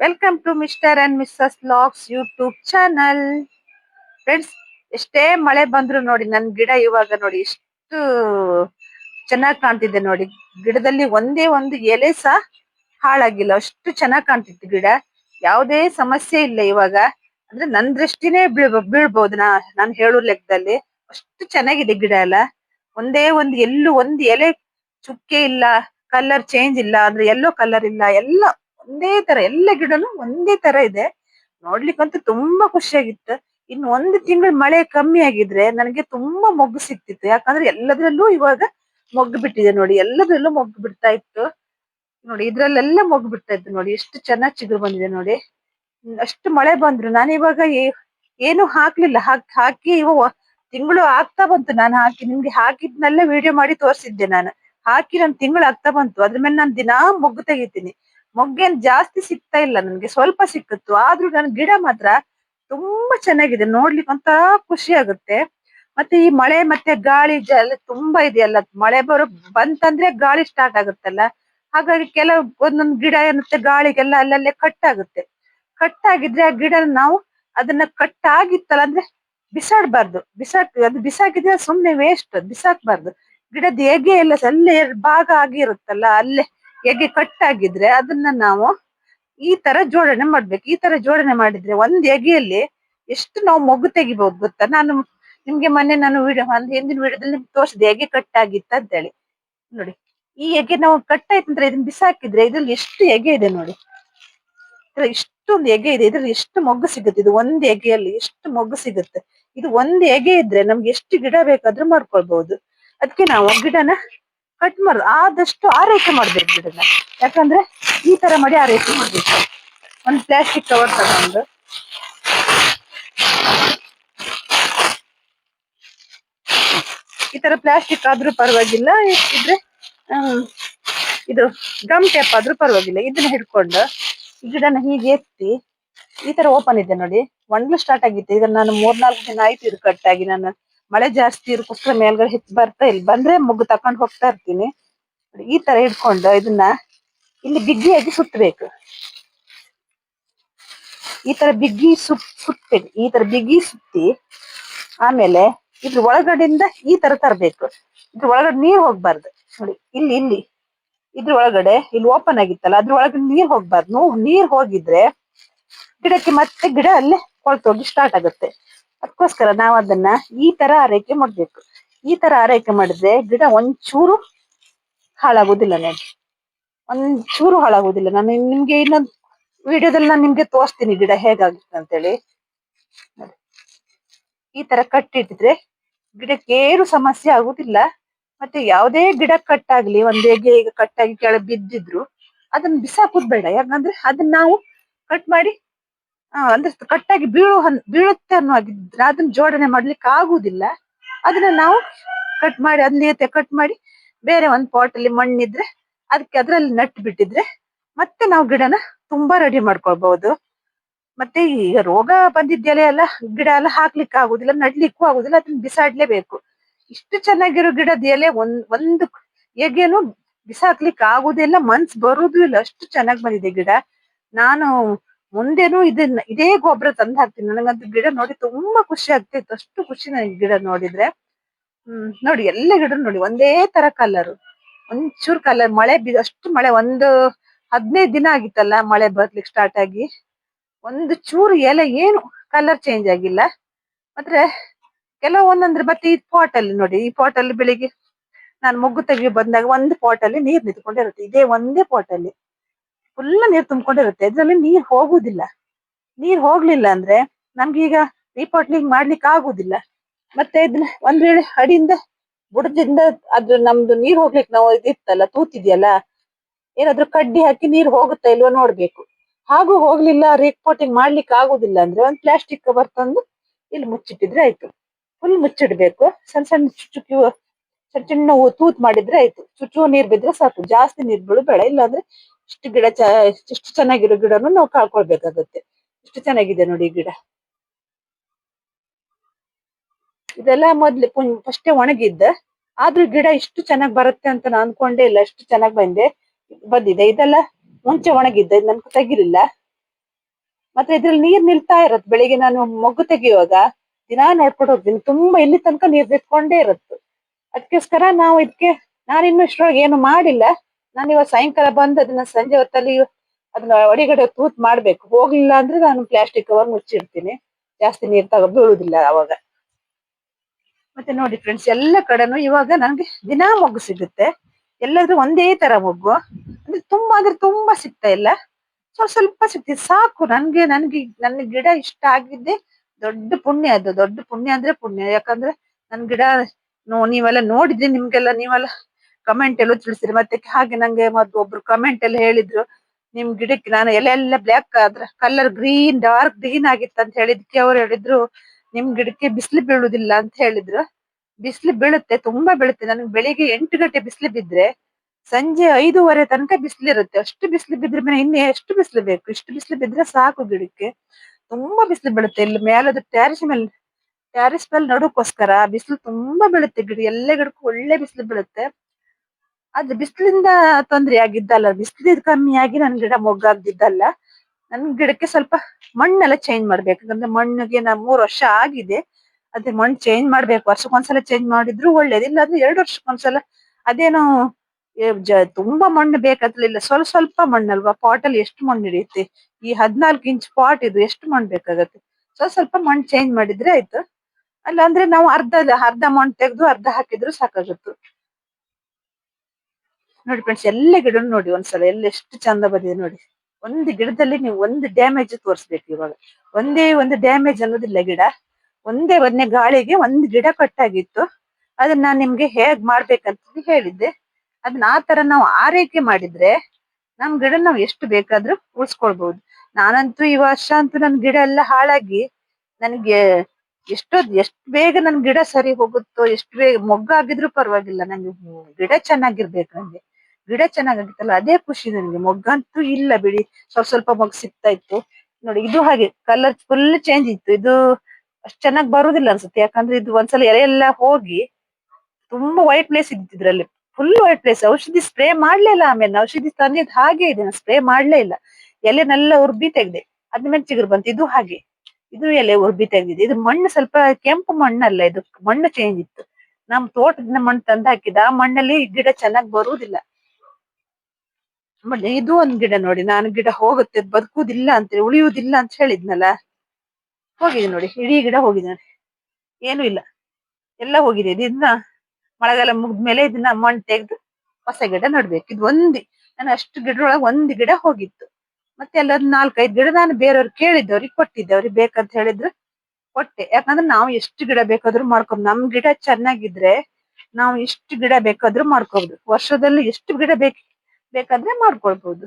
Welcome to mister and missus lux YouTube channel friends ಎಷ್ಟೇ ಮಳೆ ಬಂದ್ರು ನೋಡಿ, ನನ್ ಗಿಡ ಇವಾಗ ನೋಡಿ ಎಷ್ಟು ಚೆನ್ನಾಗಿ ಕಾಣ್ತಿದೆ ನೋಡಿ. ಗಿಡದಲ್ಲಿ ಒಂದೇ ಒಂದು ಎಲೆ ಸಹ ಹಾಳಾಗಿಲ್ಲ, ಅಷ್ಟು ಚೆನ್ನಾಗಿ ಕಾಣ್ತಿತ್ತು ಗಿಡ. ಯಾವುದೇ ಸಮಸ್ಯೆ ಇಲ್ಲ ಇವಾಗ. ಅಂದ್ರೆ ನನ್ ದೃಷ್ಟಿನೇ ಬೀಳ್ ಬೀಳ್ಬಹುದು ನಾ, ನಾನು ಹೇಳೋ ಲೆಕ್ಕದಲ್ಲಿ. ಅಷ್ಟು ಚೆನ್ನಾಗಿದೆ ಗಿಡ ಎಲ್ಲ. ಒಂದೇ ಒಂದು ಎಲ್ಲೂ ಒಂದು ಎಲೆ ಚುಕ್ಕೆ ಇಲ್ಲ ಕಲರ್ ಚೇಂಜ್ ಇಲ್ಲ, ಅಂದ್ರೆ ಎಲ್ಲೋ ಕಲರ್ ಇಲ್ಲ, ಎಲ್ಲ ಒಂದೇ ತರ ಎಲ್ಲ ಗಿಡನು ಒಂದೇ ತರ ಇದೆ. ನೋಡ್ಲಿಕ್ಕಂತೂ ತುಂಬಾ ಖುಷಿಯಾಗಿತ್ತು. ಇನ್ನು ಒಂದು ತಿಂಗಳು ಮಳೆ ಕಮ್ಮಿ ಆಗಿದ್ರೆ ನನಗೆ ತುಂಬಾ ಮೊಗ್ಗು ಸಿಕ್ತಿತ್ತು ಯಾಕಂದ್ರೆ ಎಲ್ಲದ್ರಲ್ಲೂ ಇವಾಗ ಮೊಗ್ಗು ಬಿಟ್ಟಿದೆ ನೋಡಿ. ಎಲ್ಲದ್ರಲ್ಲೂ ಮೊಗ್ಗು ಬಿಡ್ತಾ ಇತ್ತು. ನೋಡಿ, ಇದ್ರಲ್ಲೆಲ್ಲ ಮೊಗ್ಗು ಬಿಡ್ತಾ ಇತ್ತು ನೋಡಿ. ಎಷ್ಟು ಚೆನ್ನಾಗಿ ಚಿಗುರು ಬಂದಿದೆ ನೋಡಿ. ಅಷ್ಟು ಮಳೆ ಬಂದ್ರು. ನಾನು ಇವಾಗ ಏನು ಹಾಕ್ಲಿಲ್ಲ. ಹಾಕ್, ಹಾಕಿ ಇವಾಗ ತಿಂಗಳು ಆಗ್ತಾ ಬಂತು. ನಾನು ಹಾಕಿ, ನಿಮ್ಗೆ ಹಾಕಿದ್ನೆಲ್ಲ ವಿಡಿಯೋ ಮಾಡಿ ತೋರಿಸಿದ್ದೆ ನಾನು. ಹಾಕಿ ನನ್ ತಿಂಗಳು ಆಗ್ತಾ ಬಂತು. ಅದ್ರ ಮೇಲೆ ನಾನು ದಿನಾ ಮೊಗ್ಗು ತೆಗಿತೀನಿ. ಮೊಗ್ಗೇನ್ ಜಾಸ್ತಿ ಸಿಗ್ತಾ ಇಲ್ಲ ನನ್ಗೆ, ಸ್ವಲ್ಪ ಸಿಕ್ಕಿತ್ತು. ಆದ್ರೂ ನನ್ ಗಿಡ ಮಾತ್ರ ತುಂಬಾ ಚೆನ್ನಾಗಿದೆ, ನೋಡ್ಲಿಕ್ಕೆ ಒಂಥರ ಖುಷಿ ಆಗುತ್ತೆ. ಮತ್ತೆ ಈ ಮಳೆ ಮತ್ತೆ ಗಾಳಿ ಜಲ್ ತುಂಬಾ ಇದೆಯಲ್ಲ, ಮಳೆ ಬರೋ, ಬಂತಂದ್ರೆ ಗಾಳಿ ಸ್ಟಾರ್ಟ್ ಆಗುತ್ತಲ್ಲ. ಹಾಗಾಗಿ ಕೆಲವು ಒಂದೊಂದು ಗಿಡ ಏನುತ್ತೆ ಗಾಳಿಗೆಲ್ಲ ಅಲ್ಲಲ್ಲೇ ಕಟ್ ಆಗುತ್ತೆ. ಕಟ್ ಆಗಿದ್ರೆ ಆ ಗಿಡ ನಾವು ಅದನ್ನ ಕಟ್ ಆಗಿತ್ತಲ್ಲ ಅಂದ್ರೆ ಬಿಸಾಡ್ಬಾರ್ದು. ಬಿಸಾಕ್, ಅದು ಬಿಸಾಕಿದ್ರೆ ಸುಮ್ನೆ ವೇಸ್ಟ್ ಬಿಸಾಕ್ಬಾರ್ದು. ಗಿಡದ ಹೇಗೆ ಎಲ್ಲ, ಅಲ್ಲೇ ಭಾಗ ಆಗಿರುತ್ತಲ್ಲ ಅಲ್ಲೇ. ಎಗೆ ಕಟ್ ಆಗಿದ್ರೆ ಅದನ್ನ ನಾವು ಈ ತರ ಜೋಡಣೆ ಮಾಡ್ಬೇಕು. ಈ ತರ ಜೋಡಣೆ ಮಾಡಿದ್ರೆ ಒಂದ್ ಎಗೆಯಲ್ಲಿ ಎಷ್ಟು ನಾವು ಮೊಗ್ಗು ತೆಗಿಬಹುದು ಗೊತ್ತಾ? ನಾನು ನಿಮ್ಗೆ ಮೊನ್ನೆ ನಾನು ವಿಡಿಯೋ ಒಂದು ಹಿಂದಿನ ವಿಡಿಯೋದಲ್ಲಿ ನಿಮ್ಗೆ ತೋರಿಸಿದೆ, ಎಗೆ ಕಟ್ ಆಗಿತ್ತ ಅಂತ ಹೇಳಿ ನೋಡಿ, ಈ ಎಗೆ ನಾವು ಕಟ್ ಆಯ್ತು ಅಂದ್ರೆ ಇದನ್ನ ಬಿಸಾಕಿದ್ರೆ ಇದ್ರಲ್ಲಿ ಎಷ್ಟು ಎಗೆ ಇದೆ ನೋಡಿ. ಇಷ್ಟೊಂದು ಎಗೆ ಇದೆ, ಇದ್ರಲ್ಲಿ ಎಷ್ಟು ಮೊಗ್ಗು ಸಿಗುತ್ತೆ? ಇದು ಒಂದ್ ಎಗೆಯಲ್ಲಿ ಎಷ್ಟು ಮೊಗ್ಗು ಸಿಗುತ್ತೆ? ಇದು ಒಂದ್ ಎಗೆ ಇದ್ರೆ ನಮ್ಗೆ ಎಷ್ಟು ಗಿಡ ಬೇಕಾದ್ರೂ ಮಾಡ್ಕೊಳ್ಬಹುದು ಅದಕ್ಕೆ ನಾವು ಗಿಡನ ಕಟ್ ಮಾಡ್, ಆದಷ್ಟು ಆರೈಕೆ ಮಾಡ್ಬೇಕು ಗಿಡನ. ಯಾಕಂದ್ರೆ ಈ ತರ ಮಾಡಿ ಆರೈಕೆ ಮಾಡ್ಬೇಕು. ಒಂದು ಪ್ಲಾಸ್ಟಿಕ್ ಕವರ್ ತಗೊಂಡು. ಈ ತರ ಪ್ಲಾಸ್ಟಿಕ್ ಆದ್ರೂ ಪರವಾಗಿಲ್ಲ, ಇದ್ರೆ ಇದು ಗಮ್ ಟೇಪ್ ಆದ್ರೂ ಪರವಾಗಿಲ್ಲ. ಇದನ್ನ ಹಿಡ್ಕೊಂಡು ಗಿಡನ ಹೀಗೆ ಎತ್ತಿ, ಈ ತರ ಓಪನ್ ಇದೆ ನೋಡಿ. ಒಣಗ್ಲು ಸ್ಟಾರ್ಟ್ ಆಗಿತ್ತು. ಈಗ ನಾನು ಮೂರ್ನಾಲ್ಕು ದಿನ ಆಯ್ತು ಇದು ಕಟ್ ಆಗಿ. ನಾನು ಮಳೆ ಜಾಸ್ತಿ ಇರೋಕೋಸ್ಕರ ಮೇಲ್ಗಡೆ ಹೆಚ್ಚು ಬರ್ತಾ ಇಲ್ಲ. ಬಂದ್ರೆ ಮುಗ್ಗು ತಕೊಂಡ್ ಹೋಗ್ತಾ ಇರ್ತೀನಿ. ಈ ತರ ಹಿಡ್ಕೊಂಡು ಇದನ್ನ ಇಲ್ಲಿ ಬಿಗ್ಗಿಯಾಗಿ ಸುತ್ತಬೇಕು ಈ ತರ ಬಿಗ್ಗಿ ಸುತ್ ಸುತ್ತಬೇಕು ಈ ತರ ಬಿಗ್ಗಿ ಸುತ್ತಿ ಆಮೇಲೆ ಇದ್ರ ಒಳಗಡೆಯಿಂದ ಈ ತರ ತರಬೇಕು. ಇದ್ರ ಒಳಗಡೆ ನೀರ್ ಹೋಗ್ಬಾರ್ದು. ನೋಡಿ, ಇಲ್ಲಿ ಇಲ್ಲಿ. ಇದ್ರ ಒಳಗಡೆ ಇಲ್ಲಿ ಓಪನ್ ಆಗಿತ್ತಲ್ಲ, ಅದ್ರ ಒಳಗಡೆ ನೀರ್ ಹೋಗ್ಬಾರ್ದು. ನೀರ್ ಹೋಗಿದ್ರೆ ಗಿಡಕ್ಕೆ ಮತ್ತೆ ಗಿಡ ಅಲ್ಲೇ ಕೊಳ್ತೋಗಿ ಸ್ಟಾರ್ಟ್ ಆಗುತ್ತೆ. ಅದಕ್ಕೋಸ್ಕರ ನಾವು ಅದನ್ನ ಈ ತರ ಆರೈಕೆ ಮಾಡ್ಬೇಕು. ಈ ತರ ಆರೈಕೆ ಮಾಡಿದ್ರೆ ಗಿಡ ಒಂಚೂರು ಹಾಳಾಗೋದಿಲ್ಲ ನೋಡಿ ಒಂಚೂರು ಹಾಳಾಗೋದಿಲ್ಲ. ನಾನು ನಿಮ್ಗೆ ಇನ್ನೊಂದು ವಿಡಿಯೋದಲ್ಲಿ ನಾನು ನಿಮ್ಗೆ ತೋರಿಸ್ತೀನಿ ಗಿಡ ಹೇಗಾಗುತ್ತೆ ಅಂತೇಳಿ. ಈ ತರ ಕಟ್ಟಿಟ್ಟಿದ್ರೆ ಗಿಡಕ್ಕೆ ಏನು ಸಮಸ್ಯೆ ಆಗುದಿಲ್ಲ. ಮತ್ತೆ ಯಾವುದೇ ಗಿಡ ಕಟ್ಟಾಗ್ಲಿ ಒಂದ್ ಈಗ ಕಟ್ಟಾಗಿ ಕೆಳಗೆ ಬಿದ್ದಿದ್ರು ಅದನ್ನ ಬಿಸಾಕುದ್ ಬೇಡ. ಯಾಕಂದ್ರೆ ಅದನ್ನ ನಾವು ಕಟ್ ಮಾಡಿ ಅಂದ್ರೆ ಕಟ್ಟಾಗಿ ಬೀಳು ಬೀಳುತ್ತೆ ಅನ್ನೋ ಅದನ್ನ ಜೋಡಣೆ ಮಾಡ್ಲಿಕ್ಕೆ ಆಗುದಿಲ್ಲ. ಅದನ್ನ ನಾವು ಕಟ್ ಮಾಡಿ ಅಲ್ಲಿ ಕಟ್ ಮಾಡಿ ಬೇರೆ ಒಂದ್ ಪಾಟ್ ಅಲ್ಲಿ ಮಣ್ಣಿದ್ರೆ ಅದಕ್ಕೆ ಅದ್ರಲ್ಲಿ ನಟ್ ಬಿಟ್ಟಿದ್ರೆ ಮತ್ತೆ ನಾವು ಗಿಡನ ತುಂಬಾ ರೆಡಿ ಮಾಡ್ಕೊಳ್ಬಹುದು. ಮತ್ತೆ ಈಗ ರೋಗ ಬಂದಿದ್ದೆಲೆ ಎಲ್ಲ ಗಿಡ ಎಲ್ಲ ಹಾಕ್ಲಿಕ್ಕೆ ಆಗುದಿಲ್ಲ, ನಡ್ಲಿಕ್ಕೂ ಆಗುದಿಲ್ಲ, ಅದನ್ನ ಬಿಸಾಡ್ಲೇಬೇಕು. ಇಷ್ಟು ಚೆನ್ನಾಗಿರೋ ಗಿಡದ ಎಲೆ ಒಂದ್, ಒಂದು ಎಗೆನು ಬಿಸಾಕ್ಲಿಕ್ಕೆ ಆಗುದಿಲ್ಲ, ಮನ್ಸ್ ಬರುದು ಇಲ್ಲ ಅಷ್ಟು ಚೆನ್ನಾಗಿ ಬಂದಿದೆ ಗಿಡ. ನಾನು ಮುಂದೆನೂ ಇದನ್ನ ಇದೇ ಗೊಬ್ಬರ ತಂದು ಹಾಕ್ತೀನಿ ನನಗಂತೂ ಗಿಡ ನೋಡಿ ತುಂಬಾ ಖುಷಿ ಆಗ್ತಿತ್ತು. ಅಷ್ಟು ಖುಷಿ ನನಗೆ ಗಿಡ ನೋಡಿದ್ರೆ. ಹ್ಮ್, ನೋಡಿ ಎಲ್ಲ ಗಿಡ ನೋಡಿ, ಒಂದೇ ತರ ಕಲರ್ ಒಂಚೂರ್ ಕಲರ್ ಮಳೆ ಅಷ್ಟು ಮಳೆ, ಒಂದು ಹದಿನೈದು ದಿನ ಆಗಿತ್ತಲ್ಲ ಮಳೆ ಬರ್ಲಿಕ್ಕೆ ಸ್ಟಾರ್ಟ್ ಆಗಿ. ಒಂದು ಚೂರು ಎಲೆ ಏನು ಕಲರ್ ಚೇಂಜ್ ಆಗಿಲ್ಲ. ಮಾತ್ರ ಕೆಲವು ಒಂದೊಂದ್ರೆ, ಮತ್ತೆ ಈ ಪಾಟ್ ಅಲ್ಲಿ ನೋಡಿ, ಈ ಪಾಟ್ ಅಲ್ಲಿ ಬೆಳಿಗ್ಗೆ ನಾನು ಮೊಗ್ಗು ತೆಗಿ ಬಂದಾಗ ಒಂದು ಪಾಟ್ ಅಲ್ಲಿ ನೀರ್ ನಿಂತ್ಕೊಂಡಿರುತ್ತೆ. ಇದೇ ಒಂದೇ ಪಾಟ್ ಅಲ್ಲಿ. ಫುಲ್ ನೀರ್ ತುಂಬಿಕೊಂಡಿರುತ್ತೆ. ಇದ್ರಲ್ಲಿ ನೀರ್ ಹೋಗುದಿಲ್ಲ. ನೀರ್ ಹೋಗ್ಲಿಲ್ಲ ಅಂದ್ರೆ ನಮ್ಗೆ ಈಗ ರೀಪಾಟ್ಲಿಂಗ್ ಮಾಡ್ಲಿಕ್ಕೆ ಆಗುದಿಲ್ಲ. ಮತ್ತೆ ಇದನ್ನ ಒಂದ್ ವೇಳೆ ಅಡಿಯಿಂದ ಬುಡದಿಂದ ಅದ್ರ ನಮ್ದು ನೀರ್ ಹೋಗ್ಲಿಕ್ಕೆ ನಾವು ಇದಿತ್ತಲ್ಲ ತೂತಿದ್ಯಲ್ಲ, ಏನಾದ್ರು ಕಡ್ಡಿ ಹಾಕಿ ನೀರ್ ಹೋಗುತ್ತಾ ಇಲ್ವಾ ನೋಡ್ಬೇಕು. ಹಾಗೂ ಹೋಗ್ಲಿಲ್ಲ ರಿಪೋರ್ಟಿಂಗ್ ಮಾಡ್ಲಿಕ್ಕೆ ಆಗುದಿಲ್ಲ ಅಂದ್ರೆ ಒಂದ್ ಪ್ಲಾಸ್ಟಿಕ್ ಕವರ್ ತಂದು ಇಲ್ಲಿ ಮುಚ್ಚಿಟ್ಟಿದ್ರೆ ಆಯ್ತು. ಫುಲ್ ಮುಚ್ಚಿಡ್ಬೇಕು. ಸಣ್ಣ ಸಣ್ಣ ಚುಚ್ಚುಕಿ ಸಣ್ಣ ಸಣ್ಣ ತೂತ್ ಮಾಡಿದ್ರೆ ಆಯ್ತು. ಚುಚ್ಚು ನೀರ್ ಬಿದ್ರೆ ಸಾಕು. ಜಾಸ್ತಿ ನೀರ್ ಬಿಡು ಬೇಡ ಇಲ್ಲಾಂದ್ರೆ ಇಷ್ಟು ಗಿಡ ಚ, ಇಷ್ಟು ಚೆನ್ನಾಗಿರೋ ಗಿಡನು ನಾವು ಕಳ್ಕೊಳ್ಬೇಕಾಗತ್ತೆ ಇಷ್ಟು ಚೆನ್ನಾಗಿದೆ ನೋಡಿ ಈ ಗಿಡ. ಇದೆಲ್ಲ ಮೊದ್ಲು ಫಸ್ಟೇ ಒಣಗಿದ್ದ. ಆದ್ರೂ ಗಿಡ ಇಷ್ಟು ಚೆನ್ನಾಗಿ ಬರುತ್ತೆ ಅಂತ ನಾನು ಅನ್ಕೊಂಡೇ ಇಲ್ಲ ಇಷ್ಟು ಚೆನ್ನಾಗಿ ಬಂದೆ. ಬಂದಿದೆ. ಇದೆಲ್ಲ ಮುಂಚೆ ಒಣಗಿದ್ದ ನನ್ಗೆ ತೆಗಿಲಿಲ್ಲ. ಮತ್ತೆ ಇದ್ರಲ್ಲಿ ನೀರ್ ನಿಲ್ತಾ ಇರತ್ತೆ. ಬೆಳಿಗ್ಗೆ ನಾನು ಮೊಗ್ಗು ತೆಗಿಯುವಾಗ ದಿನಾ ನೋಡ್ಕೊಂಡು ಹೋಗ್ತೀನಿ. ತುಂಬಾ ಇಲ್ಲಿ ತನಕ ನೀರ್ ನಿಂತ್ಕೊಂಡೇ ಇರತ್ತು. ಅದಕ್ಕೋಸ್ಕರ ನಾವು ಇದಕ್ಕೆ ನಾನಿನ್ನು ಇಷ್ಟರೊಳಗೆ ಏನು ಮಾಡಿಲ್ಲ. ನಾನು ಇವಾಗ ಸಾಯಂಕಾಲ ಬಂದು ಅದನ್ನ ಸಂಜೆ ಹೊತ್ತಲ್ಲಿ ಅದನ್ನ ಒಳಗಡೆ ತೂತ್ ಮಾಡ್ಬೇಕು. ಹೋಗ್ಲಿಲ್ಲ ಅಂದ್ರೆ ನಾನು ಪ್ಲಾಸ್ಟಿಕ್ ಕವರ್ ಮುಚ್ಚಿಡ್ತೀನಿ. ಜಾಸ್ತಿ ನೀರ್ ತಗೋ ಬೀಳುದಿಲ್ಲ ಅವಾಗ. ಮತ್ತೆ ನೋಡಿ ಫ್ರೆಂಡ್ಸ್ ಎಲ್ಲ ಕಡೆನೂ ಇವಾಗ ನನ್ಗೆ ದಿನಾ ಮೊಗ್ಗು ಸಿಗುತ್ತೆ. ಎಲ್ಲಾದ್ರೂ ಒಂದೇ ತರ ಮೊಗ್ಗು ಅಂದ್ರೆ ತುಂಬಾ ಅಂದ್ರೆ ತುಂಬಾ ಸಿಗ್ತಾ ಇಲ್ಲ. ಸ್ವಲ್ಪ ಸ್ವಲ್ಪ ಸಿಗ್ತಿದೆ. ಸಾಕು, ನನ್ಗೆ ನನ್ಗೆ, ನನ್ನ ಗಿಡ ಇಷ್ಟ ಆಗಿದ್ದೆ ದೊಡ್ಡ ಪುಣ್ಯ ಅದು. ದೊಡ್ಡ ಪುಣ್ಯ ಅಂದ್ರೆ ಪುಣ್ಯ. ಯಾಕಂದ್ರೆ ನನ್ ಗಿಡ ನೀವೆಲ್ಲ ನೋಡಿದ್ರಿ ನಿಮ್ಗೆಲ್ಲ, ನೀವೆಲ್ಲ ಕಮೆಂಟ್ ಎಲ್ಲೂ ತಿಳಿಸಿರಿ. ಮತ್ತೆ ಹಾಗೆ ನಂಗೆ ಮತ್ತೆ ಒಬ್ರು ಕಮೆಂಟ್ ಎಲ್ಲ ಹೇಳಿದ್ರು, ನಿಮ್ ಗಿಡಕ್ಕೆ ನಾನು ಎಲೆ ಎಲ್ಲ ಬ್ಲಾಕ್ ಆದ್ರೆ ಕಲರ್ ಗ್ರೀನ್ ಡಾರ್ಕ್ ಗ್ರೀನ್ ಆಗಿತ್ತು ಅಂತ ಹೇಳಿದ್ಕೆ ಅವ್ರು ಹೇಳಿದ್ರು, ನಿಮ್ ಗಿಡಕ್ಕೆ ಬಿಸಿಲು ಬೀಳುದಿಲ್ಲ ಅಂತ ಹೇಳಿದ್ರು. ಬಿಸಿಲು ಬೀಳುತ್ತೆ, ತುಂಬಾ ಬೀಳುತ್ತೆ. ನನಗೆ ಬೆಳಿಗ್ಗೆ ಎಂಟು ಗಂಟೆ ಬಿಸಿಲು ಬಿದ್ರೆ ಸಂಜೆ ಐದೂವರೆ ತನಕ ಬಿಸಿಲು ಇರುತ್ತೆ. ಅಷ್ಟು ಬಿಸಿಲು ಬಿದ್ರೆ ಮೇಲೆ ಇನ್ನೇ ಎಷ್ಟು ಬಿಸಿಲು ಬೇಕು? ಇಷ್ಟು ಬಿಸಿಲು ಬಿದ್ರೆ ಸಾಕು ಗಿಡಕ್ಕೆ. ತುಂಬಾ ಬಿಸಿಲು ಬೀಳುತ್ತೆ. ಇಲ್ಲಿ ಮೇಲದ ಟ್ಯಾರಿಸ್ ಮೇಲೆ ಟ್ಯಾರಿಸ್ ಮೇಲೆ ನಡುಕೋಸ್ಕರ ಬಿಸಿಲು ತುಂಬಾ ಬೀಳುತ್ತೆ ಗಿಡ. ಎಲ್ಲ ಗಿಡಕ್ಕೂ ಒಳ್ಳೆ ಬಿಸಿಲು ಬೀಳುತ್ತೆ. ಆದ್ರೆ ಬಿಸಿಲಿಂದ ತೊಂದ್ರೆ ಆಗಿದ್ದಲ್ಲ, ಬಿಸಿಲಿದ್ ಕಮ್ಮಿ ಆಗಿ ನನ್ ಗಿಡ ಮೊಗ್ಗಾಗ್ದಿದ್ದಲ್ಲ, ನನ್ ಗಿಡಕ್ಕೆ ಸ್ವಲ್ಪ ಮಣ್ಣೆಲ್ಲ ಚೇಂಜ್ ಮಾಡ್ಬೇಕು. ಯಾಕಂದ್ರೆ ಮಣ್ಣಿಗೆ ನಾ ಮೂರ್ ವರ್ಷ ಆಗಿದೆ ಅದೇ ಮಣ್ಣು ಚೇಂಜ್ ಮಾಡ್ಬೇಕು. ವರ್ಷಕ್ಕೊಂದ್ಸಲ ಚೇಂಜ್ ಮಾಡಿದ್ರು ಒಳ್ಳೇದು, ಇಲ್ಲಾಂದ್ರೆ ಎರಡು ವರ್ಷಕ್ಕೊಂದ್ಸಲ ಅದೇನೋ ತುಂಬಾ ಮಣ್ಣು ಬೇಕಾಗ್ಲಿಲ್ಲ ಸ್ವಲ್ಪ ಸ್ವಲ್ಪ ಮಣ್ಣಲ್ವಾ ಪಾಟ್ ಅಲ್ಲಿ ಎಷ್ಟು ಮಣ್ಣು ಹಿಡಿಯುತ್ತೆ? ಈ ಹದ್ನಾಲ್ಕು ಇಂಚ್ ಪಾಟ್ ಇದು ಎಷ್ಟು ಮಣ್ಣು ಬೇಕಾಗತ್ತೆ? ಸ್ವಲ್ಪ ಸ್ವಲ್ಪ ಮಣ್ಣು ಚೇಂಜ್ ಮಾಡಿದ್ರೆ ಆಯ್ತು. ಅಲ್ಲ ಅಂದ್ರೆ ನಾವು ಅರ್ಧ ಅರ್ಧ ಮಣ್ಣು ತೆಗೆದು ಅರ್ಧ ಹಾಕಿದ್ರು ಸಾಕಾಗುತ್ತೆ. ನೋಡಿ ಫ್ರೆಂಡ್ಸ್ ಎಲ್ಲ ಗಿಡ ನೋಡಿ ಒಂದ್ಸಲ, ಎಲ್ಲ ಎಷ್ಟು ಚಂದ ಬಂದಿದೆ ನೋಡಿ. ಒಂದು ಗಿಡದಲ್ಲಿ ನೀವು ಒಂದು ಡ್ಯಾಮೇಜ್ ತೋರಿಸ್ಬೇಕು ಇವಾಗ. ಒಂದೇ ಒಂದು ಡ್ಯಾಮೇಜ್ ಅನ್ನೋದಿಲ್ಲ ಗಿಡ. ಒಂದೇ ಒಂದೇ ಗಾಳಿಗೆ ಒಂದು ಗಿಡ ಕಟ್ಟಾಗಿತ್ತು. ಅದನ್ನ ನಾನ್ ನಿಮ್ಗೆ ಹೇಗ್ ಮಾಡ್ಬೇಕಂತ ಹೇಳಿದ್ದೆ. ಅದನ್ನ ಆ ತರ ನಾವು ಆರೈಕೆ ಮಾಡಿದ್ರೆ ನಮ್ ಗಿಡ ನಾವು ಎಷ್ಟು ಬೇಕಾದ್ರೂ ಉಳಿಸ್ಕೊಳ್ಬಹುದು ನಾನಂತೂ ಈ ವರ್ಷ ಅಂತೂ ನನ್ ಗಿಡ ಎಲ್ಲ ಹಾಳಾಗಿ ನನ್ಗೆ ಎಷ್ಟೋ, ಎಷ್ಟು ಬೇಗ ನನ್ ಗಿಡ ಸರಿ ಹೋಗುತ್ತೋ, ಎಷ್ಟು ಬೇಗ ಮೊಗ್ಗಾಗಿದ್ರು ಪರವಾಗಿಲ್ಲ, ನಂಗೆ ಗಿಡ ಚೆನ್ನಾಗಿರ್ಬೇಕು ನಂಗೆ. ಗಿಡ ಚೆನ್ನಾಗಿತ್ತಲ್ಲ ಅದೇ ಖುಷಿ ನನಗೆ. ಮೊಗ್ಗಂತೂ ಇಲ್ಲ ಬಿಡಿ. ಸ್ವಲ್ಪ ಸ್ವಲ್ಪ ಮೊಗ್ಗು ಸಿಗ್ತಾ ಇತ್ತು. ನೋಡಿ, ಇದು ಹಾಗೆ ಕಲರ್ ಫುಲ್ ಚೇಂಜ್ ಇತ್ತು. ಇದು ಅಷ್ಟು ಚೆನ್ನಾಗಿ ಬರುದಿಲ್ಲ ಅನ್ಸುತ್ತೆ. ಯಾಕಂದ್ರೆ ಇದು ಒಂದ್ಸಲ ಎಲೆ ಎಲ್ಲ ಹೋಗಿ ತುಂಬಾ ವೈಟ್ ಪ್ಲೇಸ್ ಇತ್ತು ಇದ್ರಲ್ಲಿ. ಫುಲ್ ವೈಟ್ ಪ್ಲೇಸ್ ಔಷಧಿ ಸ್ಪ್ರೇ ಮಾಡ್ಲೇ ಇಲ್ಲ ಆಮೇಲೆ. ಔಷಧಿ ತಂದಿದ್ ಹಾಗೆ ಇದೆ. ನಾನು ಸ್ಪ್ರೇ ಮಾಡ್ಲೇ ಇಲ್ಲ. ಎಲೆನೆಲ್ಲ ಉರ್ಬಿ ತೆಗ್ದೆ. ಅದ್ಮೇಲೆ ಚಿಗುರು ಬಂತು. ಇದು ಹಾಗೆ. ಇದು ಎಲೆ ಉರ್ಬಿ ತೆಗ್ದಿದೆ. ಇದು ಮಣ್ಣು ಸ್ವಲ್ಪ ಕೆಂಪು ಮಣ್ಣಲ್ಲ, ಇದು ಮಣ್ಣು ಚೇಂಜ್ ಇತ್ತು. ನಮ್ ತೋಟದಿಂದ ಮಣ್ಣು ತಂದು ಹಾಕಿದ ಆ ಮಣ್ಣಲ್ಲಿ ಗಿಡ ಚೆನ್ನಾಗಿ ಬರುವುದಿಲ್ಲ ಮತ್ತೆ ಇದು ಒಂದ್ ಗಿಡ ನೋಡಿ, ನಾನು ಗಿಡ ಹೋಗುತ್ತೆ ಬದುಕುದಿಲ್ಲ ಅಂತ ಉಳಿಯುವುದಿಲ್ಲ ಅಂತ ಹೇಳಿದ್ನಲ್ಲ? ಹೋಗಿದೆ ನೋಡಿ, ಇಡೀ ಗಿಡ ಹೋಗಿದೆ ನೋಡಿ. ಏನು ಇಲ್ಲ. ಎಲ್ಲ ಹೋಗಿದೆ. ಇದನ್ನ ಮಳೆಗಾಲ ಮುಗ್ದ್ಮೇಲೆ ಇದನ್ನ ಮಣ್ಣು ತೆಗೆದು ಹೊಸ ಗಿಡ ನಡ್ಬೇಕು. ಇದು ಒಂದಿ. ನಾನು ಅಷ್ಟು ಗಿಡದೊಳಗೆ ಒಂದ್ ಗಿಡ ಹೋಗಿತ್ತು. ಮತ್ತೆ ಅಲ್ಲ ನಾಲ್ಕೈದು ಗಿಡ ನಾನು ಬೇರೆಯವ್ರು ಕೇಳಿದ್ದೆ ಅವ್ರಿಗೆ ಕೊಟ್ಟಿದ್ದೆ ಅವ್ರಿಗೆ ಬೇಕಂತ ಹೇಳಿದ್ರು ಕೊಟ್ಟೆ. ಯಾಕಂದ್ರೆ ನಾವು ಎಷ್ಟು ಗಿಡ ಬೇಕಾದ್ರೂ ಮಾಡ್ಕೊಬೋದು ನಮ್ ಗಿಡ ಚೆನ್ನಾಗಿದ್ರೆ ನಾವು ಎಷ್ಟು ಗಿಡ ಬೇಕಾದ್ರೂ ಮಾಡ್ಕೋಬಹುದು ವರ್ಷದಲ್ಲಿ ಎಷ್ಟು ಗಿಡ ಬೇಕ್ ಬೇಕಾದ್ರೆ ಮಾಡ್ಕೊಳ್ಬಹುದು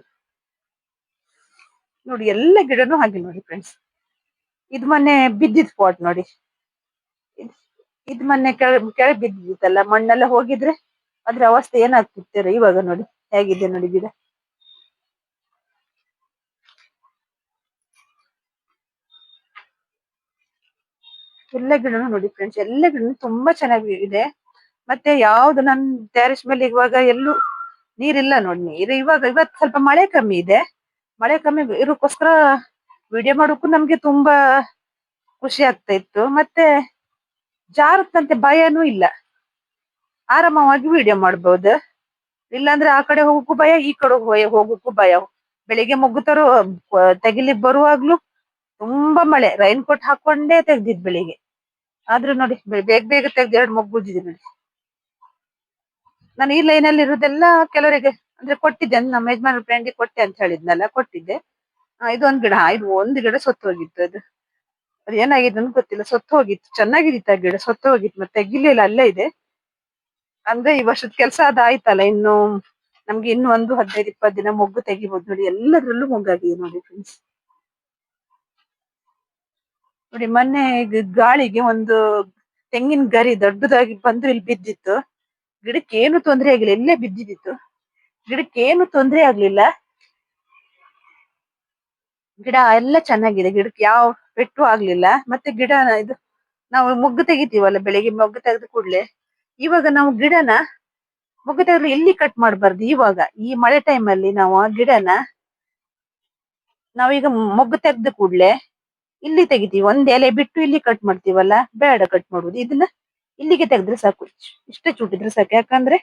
ನೋಡಿ ಎಲ್ಲ ಗಿಡನು ಹಾಗೆ ನೋಡಿ ಫ್ರೆಂಡ್ಸ್ ಇದು ಮೊನ್ನೆ ಬಿದ್ದಿದ್ ಪಾಟ್ ನೋಡಿ. ಇದ್- ಇದ್ ಮೊನ್ನೆ ಕೆಳ ಕೆಳ ಬಿದ್ದಿತ್ತಲ್ಲ, ಮಣ್ಣೆಲ್ಲ ಹೋಗಿದ್ರೆ ಅದ್ರ ಅವಸ್ಥೆ ಏನಾಗ್ತಿರ್ತೀರ ಇವಾಗ ನೋಡಿ, ಹೇಗಿದೆ ನೋಡಿ ಗಿಡ. ಎಲ್ಲ ಗಿಡನು ನೋಡಿ ಫ್ರೆಂಡ್ಸ್ ಎಲ್ಲ ಗಿಡನು ತುಂಬಾ ಚೆನ್ನಾಗಿ ಇದೆ ಮತ್ತೆ ಯಾವ್ದು ನನ್ ಟ್ಯಾರಿಸ್ ಮೇಲೆ ಇವಾಗ ಎಲ್ಲೂ ನೀರಿಲ್ಲ ನೋಡಿ ನೀರು ಇವಾಗ ಇವತ್ತು ಸ್ವಲ್ಪ ಮಳೆ ಕಮ್ಮಿ ಇದೆ. ಮಳೆ ಕಮ್ಮಿ ಇರೋಕ್ಕೋಸ್ಕರ ವಿಡಿಯೋ ಮಾಡೋಕ್ಕೂ ನಮ್ಗೆ ತುಂಬಾ ಖುಷಿ ಆಗ್ತಾ ಇತ್ತು. ಮತ್ತೆ ಜಾರತ್ತಂತೆ ಭಯನೂ ಇಲ್ಲ. ಆರಾಮವಾಗಿ ವಿಡಿಯೋ ಮಾಡ್ಬೋದು. ಇಲ್ಲಾಂದ್ರೆ ಆ ಕಡೆ ಹೋಗೋಕ್ಕೂ ಭಯ, ಈ ಕಡೆ ಹೋಗಕ್ಕೂ ಭಯ. ಬೆಳಿಗ್ಗೆ ಮೊಗ್ಗು ತರೋ ತೆಗಿಲಿಕ್ ಬರುವಾಗ್ಲೂ ತುಂಬಾ ಮಳೆ. ರೈನ್ ಕೋಟ್ ಹಾಕೊಂಡೇ ತೆಗ್ದಿದ್ ಬೆಳಿಗ್ಗೆ. ಆದ್ರೂ ನೋಡಿ ಬೇಗ ಬೇಗ ತೆಗ್ದು ಎರಡು ಮೊಗ್ಗು ಉಜ್ಜಿದೆ ನೋಡಿ. ನಾನು ಈ ಲೈನ್ ಅಲ್ಲಿ ಇರೋದೆಲ್ಲ ಕೆಲವರಿಗೆ ಅಂದ್ರೆ ಕೊಟ್ಟಿದ್ದೆ ನಮ್ಮ ಯಜಮಾನ ಫ್ರೆಂಡಿಗೆ ಕೊಟ್ಟೆ ಅಂತ ಹೇಳಿದ್ನಲ್ಲ, ಕೊಟ್ಟಿದ್ದೆ. ಇದು ಒಂದ್ ಗಿಡ, ಇದು ಒಂದ್ ಗಿಡ ಸತ್ತು ಹೋಗಿತ್ತು ಅದು. ಅದು ಏನಾಗಿದೆ ಅಂತ ಗೊತ್ತಿಲ್ಲ, ಸತ್ತು ಹೋಗಿತ್ತು, ಚೆನ್ನಾಗಿತ್ತು ಆ ಗಿಡ, ಸತ್ತು ಹೋಗಿತ್ತು, ಮತ್ತೆ ತೆಗಿಲಿಲ್ಲ ಅಲ್ಲೇ ಇದೆ. ಅಂದ್ರೆ ಈ ವರ್ಷದ ಕೆಲಸ ಅದಾಯ್ತಲ್ಲ ಇನ್ನು ನಮ್ಗೆ ಇನ್ನು ಒಂದು ಹದಿನೈದು, ಇಪ್ಪತ್ತು ದಿನ ಮೊಗ್ಗು ತೆಗಿಬಹುದು ನೋಡಿ, ಎಲ್ಲದ್ರಲ್ಲೂ ಮೊಗ್ಗಾಗಿದೆ ನೋಡಿ ಫ್ರೆಂಡ್ಸ್ ನೋಡಿ ಮೊನ್ನೆ ಗಾಳಿಗೆ ಒಂದು ತೆಂಗಿನ ಗರಿ ದೊಡ್ಡದಾಗಿ ಬಂದ್ರೆ ಇಲ್ಲಿ ಬಿದ್ದಿತ್ತು. ಗಿಡಕ್ಕೆ ಏನು ತೊಂದರೆ ಆಗಲಿಲ್ಲ ಎಲ್ಲೇ ಬಿದ್ದಿದ್ದಿತ್ತು. ಗಿಡಕ್ಕೆ ಏನು ತೊಂದರೆ ಆಗ್ಲಿಲ್ಲ. ಗಿಡ ಎಲ್ಲ ಚೆನ್ನಾಗಿದೆ, ಗಿಡಕ್ಕೆ ಯಾವ ಪೆಟ್ಟು ಆಗ್ಲಿಲ್ಲ. ಮತ್ತೆ ಗಿಡನ ಇದು, ನಾವು ಮೊಗ್ಗು ತೆಗಿತೀವಲ್ಲ ಬೆಳಿಗ್ಗೆ ಮೊಗ್ಗು ತೆಗೆದ ಕೂಡ್ಲೆ. ಇವಾಗ ನಾವು ಗಿಡನ, ಮೊಗ್ಗು ತೆಗೆದ್ರೆ ಎಲ್ಲಿ ಕಟ್ ಮಾಡಬಾರ್ದು? ಇವಾಗ, ಈ ಮಳೆ ಟೈಮ್ ಅಲ್ಲಿ ನಾವು ಗಿಡನ, ನಾವೀಗ ಮೊಗ್ಗು ತೆಗೆದು ಕೂಡ್ಲೆ, ಇಲ್ಲಿ ತೆಗಿತೀವಿ. ಒಂದ್ ಎಲೆ ಬಿಟ್ಟು ಇಲ್ಲಿ ಕಟ್ ಮಾಡ್ತೀವಲ್ಲ, ಬೇಡ ಕಟ್ ಮಾಡುವುದು. ಇದನ್ನ ಇಲ್ಲಿಗೆ ತೆಗೆದ್ರೆ ಸಾಕು. ಇಷ್ಟೇ ಚೂಟಿದ್ರೆ ಸಾಕು. ಯಾಕಂದ್ರೆ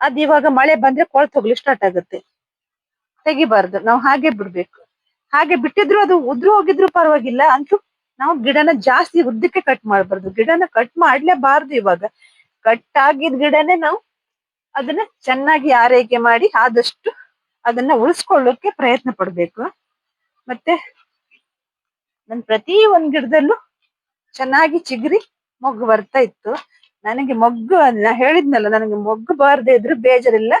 ಅದ್ ಇವಾಗ ಮಳೆ ಬಂದ್ರೆ ಕೊಳ್ತ್ ಹೋಗ್ಲಿ ಸ್ಟಾರ್ಟ್ ಆಗುತ್ತೆ. ತೆಗಿಬಾರ್ದು. ನಾವು ಹಾಗೆ ಬಿಡ್ಬೇಕು. ಹಾಗೆ ಬಿಟ್ಟಿದ್ರು ಅದು ಉದ್ರು ಹೋಗಿದ್ರು ಪರವಾಗಿಲ್ಲ. ಅಂತೂ ನಾವು ಗಿಡನ ಜಾಸ್ತಿ ಉದ್ದಕ್ಕೆ ಕಟ್ ಮಾಡಬಾರ್ದು. ಗಿಡನ ಕಟ್ ಮಾಡ್ಲೇಬಾರ್ದು ಇವಾಗ. ಕಟ್ ಆಗಿದ್ ಗಿಡನೇ ನಾವು ಅದನ್ನ ಚೆನ್ನಾಗಿ ಆರೈಕೆ ಮಾಡಿ ಆದಷ್ಟು ಅದನ್ನ ಉಳಿಸ್ಕೊಳ್ಳೋಕೆ ಪ್ರಯತ್ನ ಪಡ್ಬೇಕು. ಮತ್ತೆ ನನ್ ಪ್ರತಿ ಒಂದ್ ಗಿಡದಲ್ಲೂ ಚೆನ್ನಾಗಿ ಚಿಗುರಿ ಮೊಗ್ಗು ಬರ್ತಾ ಇತ್ತು. ನನಗೆ ಮೊಗ್ಗು ನಾ ಹೇಳಿದ್ನಲ್ಲ, ನನಗೆ ಮೊಗ್ಗು ಬಾರದೆ ಇದ್ರೆ ಬೇಜಾರಿಲ್ಲ.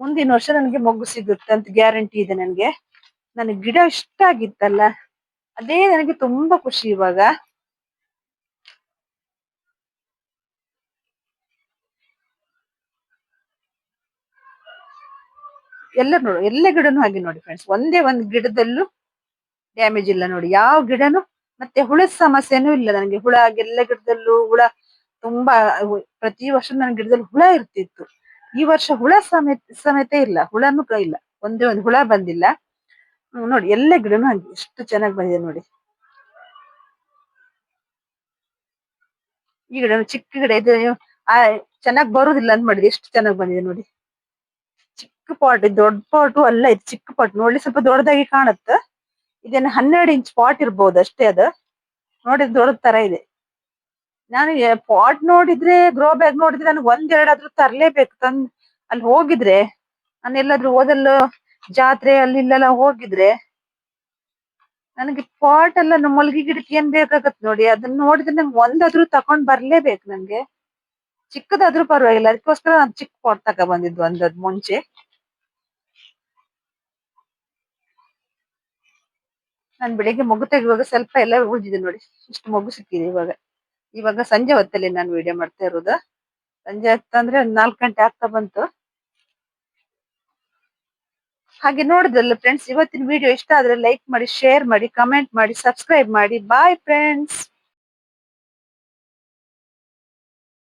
ಮುಂದಿನ ವರ್ಷ ನನಗೆ ಮೊಗ್ಗು ಸಿಗುತ್ತೆ ಅಂತ ಗ್ಯಾರಂಟಿ ಇದೆ ನನಗೆ. ನನಗೆ ಗಿಡ ಇಷ್ಟ ಆಗಿತ್ತಲ್ಲ, ಅದೇ ನನಗೆ ತುಂಬಾ ಖುಷಿ ಇವಾಗ. ಎಲ್ಲ ನೋಡು, ಎಲ್ಲ ಗಿಡನು ಹಾಗೆ ನೋಡಿ ಫ್ರೆಂಡ್ಸ್ ಒಂದೇ ಒಂದ್ ಗಿಡದಲ್ಲೂ ಡ್ಯಾಮೇಜ್ ಇಲ್ಲ ನೋಡಿ. ಯಾವ ಗಿಡನು ಮತ್ತೆ ಹುಳದ ಸಮಸ್ಯೆನೂ ಇಲ್ಲ ನನಗೆ. ಹುಳ ಎಲ್ಲ ಗಿಡದಲ್ಲೂ ಹುಳ ತುಂಬಾ, ಪ್ರತಿ ವರ್ಷ ನನ್ನ ಗಿಡದಲ್ಲಿ ಹುಳ ಇರ್ತಿತ್ತು. ಈ ವರ್ಷ ಹುಳ ಸಮೇತ ಸಮೇತ ಇಲ್ಲ. ಹುಳನೂ ಇಲ್ಲ. ಒಂದೇ ಒಂದು ಹುಳ ಬಂದಿಲ್ಲ. ನೋಡಿ, ಎಲ್ಲ ಗಿಡನು ಹಾಗೆ. ಎಷ್ಟು ಚೆನ್ನಾಗಿ ಬಂದಿದೆ ನೋಡಿ. ಈ ಗಿಡ ಚಿಕ್ಕ ಗಿಡ ಇದು. ಆ, ಚೆನ್ನಾಗಿ ಬರುದಿಲ್ಲ ಅಂತ ಮಾಡಿದೆ. ಎಷ್ಟು ಚೆನ್ನಾಗಿ ಬಂದಿದೆ ನೋಡಿ. ಚಿಕ್ಕ ಪಾಟ್, ದೊಡ್ಡ ಪಾಟು ಅಲ್ಲ ಇದು. ಚಿಕ್ಕ ಪಾಟ್. ನೋಡ್ಲಿ ಸ್ವಲ್ಪ ದೊಡ್ಡದಾಗಿ ಕಾಣುತ್ತ? ಇದೇನು ಹನ್ನೆರಡು ಇಂಚ್ ಪಾಟ್ ಇರ್ಬೋದು ಅಷ್ಟೇ ಅದು. ನೋಡಿ ದೊಡ್ಡ ತರ ಇದೆ. ನಾನು ಪಾಟ್ ನೋಡಿದ್ರೆ ಗ್ರೋ ಬ್ಯಾಗ್ ನೋಡಿದ್ರೆ ನನಗೆ ಒಂದೆರಡಾದ್ರೂ ತರಲೇಬೇಕು. ತಂದ್ ಅಲ್ಲಿ ಹೋಗಿದ್ರೆ, ನಾನು ಎಲ್ಲಾದ್ರೂ ಓದಲ್ಲೋ ಜಾತ್ರೆ ಅಲ್ಲಿ ಇಲ್ಲೆಲ್ಲ ಹೋಗಿದ್ರೆ, ನನಗೆ ಪಾಟ್ ಎಲ್ಲ ನಮ್ಮ ಮಲ್ಗಿ ಗಿಡಕ್ಕೆ ಏನ್ ಬೇಕಾಗತ್ ನೋಡಿ. ಅದನ್ನ ನೋಡಿದ್ರೆ ನಂಗೆ ಒಂದಾದ್ರೂ ತಕೊಂಡ್ ಬರ್ಲೇಬೇಕು ನಂಗೆ. ಚಿಕ್ಕದಾದ್ರೂ ಪರವಾಗಿಲ್ಲ. ಅದಕ್ಕೋಸ್ಕರ ನಾನು ಚಿಕ್ಕ ಪಾಟ್ ತಕ ಬಂದಿದ್ದು ಒಂದದ್ ಮುಂಚೆ. ನಾನು ಬೆಳಿಗ್ಗೆ ಮಗು ತೆಗೆಯುವಾಗ ಸ್ವಲ್ಪ ಎಲ್ಲ ಉಳಿದಿದೆ ನೋಡಿ. ಇಷ್ಟು ಮಗು ಸಿಕ್ಕಿದೆ ಇವಾಗ. ಇವಾಗ ಸಂಜೆ ಹೊತ್ತಲ್ಲಿ ನಾನು ವಿಡಿಯೋ ಮಾಡ್ತಾ ಇರೋದು. ಸಂಜೆ ಹೊತ್ತು ಅಂದ್ರೆ ಒಂದ್ ನಾಲ್ಕು ಗಂಟೆ ಆಗ್ತಾ ಬಂತು. ಹಾಗೆ ನೋಡಿದ್ರಲ್ಲ ಫ್ರೆಂಡ್ಸ್ ಇವತ್ತಿನ ವಿಡಿಯೋ ಇಷ್ಟ ಆದ್ರೆ ಲೈಕ್ ಮಾಡಿ ಶೇರ್ ಮಾಡಿ ಕಮೆಂಟ್ ಮಾಡಿ ಸಬ್ಸ್ಕ್ರೈಬ್ ಮಾಡಿ. Bye friends